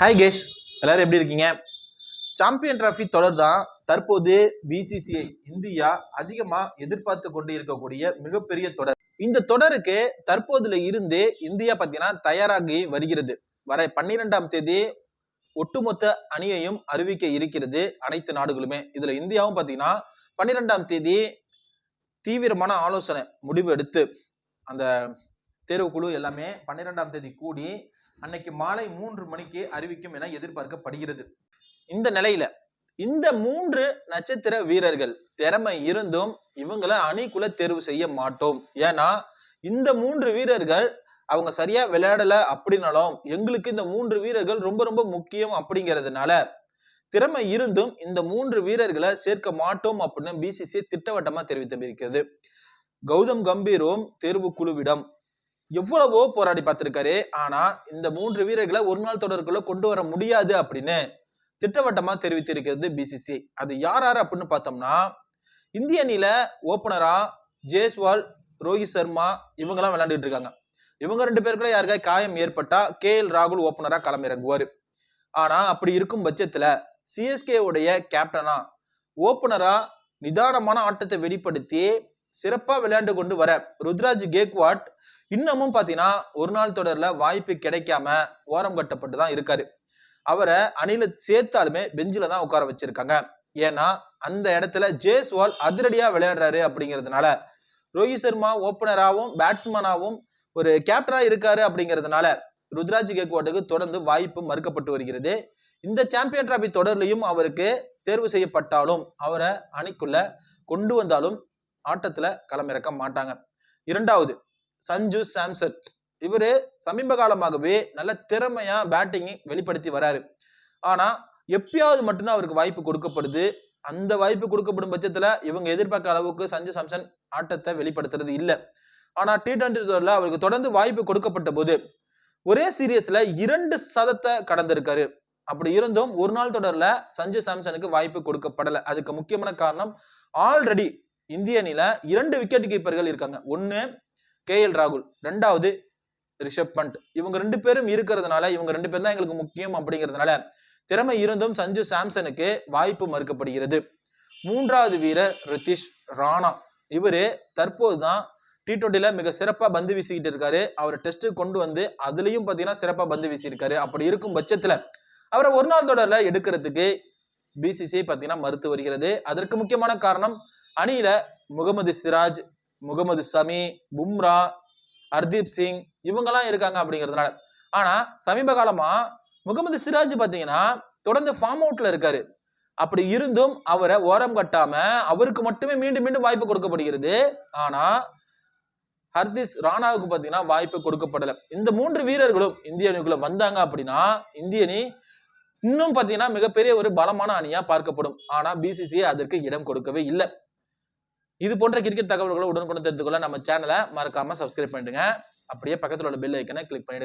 Hi guys எல்லாரும் எப்படி இருக்கீங்க? சாம்பியன் டிராஃபி தொடர் தான் தற்போது பிசிசிஐ இந்தியா அதிகமாக எதிர்பார்த்து கொண்டு இருக்கக்கூடிய மிகப்பெரிய தொடர். இந்த தொடருக்கு தற்போதுல இருந்தே இந்தியா பார்த்தீங்கன்னா தயாராகி வருகிறது. வர பன்னிரெண்டாம் தேதி ஒட்டுமொத்த அணியையும் அறிவிக்க இருக்கிறது அனைத்து நாடுகளுமே. இதுல இந்தியாவும் பார்த்தீங்கன்னா பன்னிரெண்டாம் தேதி தீவிரமான ஆலோசனை முடிவு எடுத்து அந்த தேர்வுக்குழு எல்லாமே பன்னிரெண்டாம் தேதி கூடி அன்னைக்கு மாலை மூன்று மணிக்கு அறிவிக்கும் என எதிர்பார்க்கப்படுகிறது. இந்த நிலையில இந்த மூன்று நட்சத்திர வீரர்கள் திறமை இருந்தும் இவங்களை அணிக்குள்ள தேர்வு செய்ய மாட்டோம். ஏன்னா இந்த மூன்று வீரர்கள் அவங்க சரியா விளையாடல அப்படின்னாலும் எங்களுக்கு இந்த மூன்று வீரர்கள் ரொம்ப ரொம்ப முக்கியம் அப்படிங்கிறதுனால திறமை இருந்தும் இந்த மூன்று வீரர்களை சேர்க்க மாட்டோம் அப்படின்னு பிசிசி திட்டவட்டமா தெரிவித்திருக்கிறது. கௌதம் கம்பீரும் தேர்வு குழுவிடம் எவ்வளவோ போராடி பார்த்திருக்காரு. ஆனா இந்த மூன்று வீரர்களை ஒரு நாள் தொடருக்குள்ள கொண்டு வர முடியாது அப்படின்னு திட்டவட்டமா தெரிவித்திருக்கிறது பிசிசி அது யார் யார் அப்படின்னு பார்த்தோம்னா இந்திய அணியில ஓப்பனரா ஜேஸ்வால் ரோஹித் சர்மா இவங்கெல்லாம் விளையாண்டுட்டு இருக்காங்க. இவங்க ரெண்டு பேருக்குள்ள யாருக்கா காயம் ஏற்பட்டா கே எல் ராகுல் ஓப்பனரா களமிறங்குவார். ஆனா அப்படி இருக்கும் பட்சத்துல சிஎஸ்கே உடைய கேப்டனா ஓப்பனரா நிதானமான ஆட்டத்தை வெளிப்படுத்தி சிறப்பாக விளையாண்டு கொண்டு வர ருத்ராஜ் கேக்வாட் இன்னமும் பார்த்தீங்கன்னா ஒரு நாள் தொடரில் வாய்ப்பு கிடைக்காம ஓரம் கட்டப்பட்டு தான் இருக்காரு. அவரை அணில சேர்த்தாலுமே பெஞ்சில் தான் உட்கார வச்சிருக்காங்க. ஏன்னா அந்த இடத்துல ஜேஸ்வால் அதிரடியாக விளையாடுறாரு அப்படிங்கிறதுனால ரோஹித் சர்மா ஓப்பனராகவும் பேட்ஸ்மேனாகவும் ஒரு கேப்டராக இருக்காரு அப்படிங்கிறதுனால ருத்ராஜ் கேக்வாட்டுக்கு தொடர்ந்து வாய்ப்பு மறுக்கப்பட்டு வருகிறது. இந்த சாம்பியன் டிராபி தொடர்லையும் அவருக்கு தேர்வு செய்யப்பட்டாலும் அவரை அணிக்குள்ள கொண்டு வந்தாலும் ஆட்டத்துல களமிறக்க மாட்டாங்க. இரண்டாவது சஞ்சு சாம்சன். இவர் சமீப காலமாகவே நல்ல திறமையா பேட்டிங்கை வெளிப்படுத்தி வராரு. ஆனா எப்பயாவது மட்டும்தான் அவருக்கு வாய்ப்பு கொடுக்கப்படுது. அந்த வாய்ப்பு கொடுக்கப்படும் பட்சத்துல இவங்க எதிர்பார்க்க அளவுக்கு சஞ்சு சாம்சன் ஆட்டத்தை வெளிப்படுத்துறது இல்லை. ஆனா டி டுவெண்டி தொடர்ல அவருக்கு தொடர்ந்து வாய்ப்பு கொடுக்கப்பட்ட போது ஒரே சீரியஸ்ல இரண்டு சதத்தை கடந்திருக்காரு. அப்படி இருந்தும் ஒரு நாள் தொடர்ல சஞ்சு சாம்சனுக்கு வாய்ப்பு கொடுக்கப்படலை. அதுக்கு முக்கியமான காரணம் ஆல்ரெடி இந்திய அணியில இரண்டு விக்கெட் கீப்பர்கள் இருக்காங்க. ஒன்னு கே எல் ராகுல் ரெண்டாவது ரிஷப் பண்ட் இவங்க ரெண்டு பேரும் இருக்கிறதுனால இவங்க ரெண்டு பேரும் தான் எங்களுக்கு முக்கியம் அப்படிங்கிறதுனால திறமை இருந்தும் சஞ்சு சாம்சனுக்கு வாய்ப்பு மறுக்கப்படுகிறது. மூன்றாவது வீரர் ரித்திஷ் ராணா. இவரு தற்போது தான் டி டுவெண்ட்டில மிக சிறப்பா பந்து வீசிக்கிட்டு இருக்காரு. அவரை டெஸ்ட் கொண்டு வந்து அதுலயும் பாத்தீங்கன்னா சிறப்பா பந்து வீசியிருக்காரு. அப்படி இருக்கும் பட்சத்துல அவரை ஒரு நாள் தொடர்ல எடுக்கிறதுக்கு பிசிசி பாத்தீங்கன்னா மறுத்து வருகிறது. அதற்கு முக்கியமான காரணம் அணியில முகமது சிராஜ் முகமது சமி பும்ரா ஹர்தீப் சிங் இவங்கெல்லாம் இருக்காங்க அப்படிங்கிறதுனால. ஆனா சமீப காலமா முகமது சிராஜ் பாத்தீங்கன்னா தொடர்ந்து ஃபார்ம் அவுட்ல இருக்காரு. அப்படி இருந்தும் அவரை ஓரம் கட்டாம அவருக்கு மட்டுமே மீண்டும் மீண்டும் வாய்ப்பு கொடுக்கப்படுகிறது. ஆனா ஹர்திஸ் ராணாவுக்கு பாத்தீங்கன்னா வாய்ப்பு கொடுக்கப்படல. இந்த மூன்று வீரர்களும் இந்திய அணிக்குள்ள வந்தாங்க அப்படின்னா இந்திய அணி இன்னும் பாத்தீங்கன்னா மிகப்பெரிய ஒரு பலமான அணியா பார்க்கப்படும். ஆனா பிசிசிஐ அதற்கு இடம் கொடுக்கவே இல்லை. இது போன்ற கிரிக்கெட் தகவல்களை உடனுக்குடன் தெரிந்து கொள்ள நம்ம சேனலை மறக்காம சப்ஸ்கிரைப் பண்ணிடுங்க. அப்படியே பக்கத்தில் உள்ள பெல் ஐக்கனை கிளிக் பண்ணிடுங்க.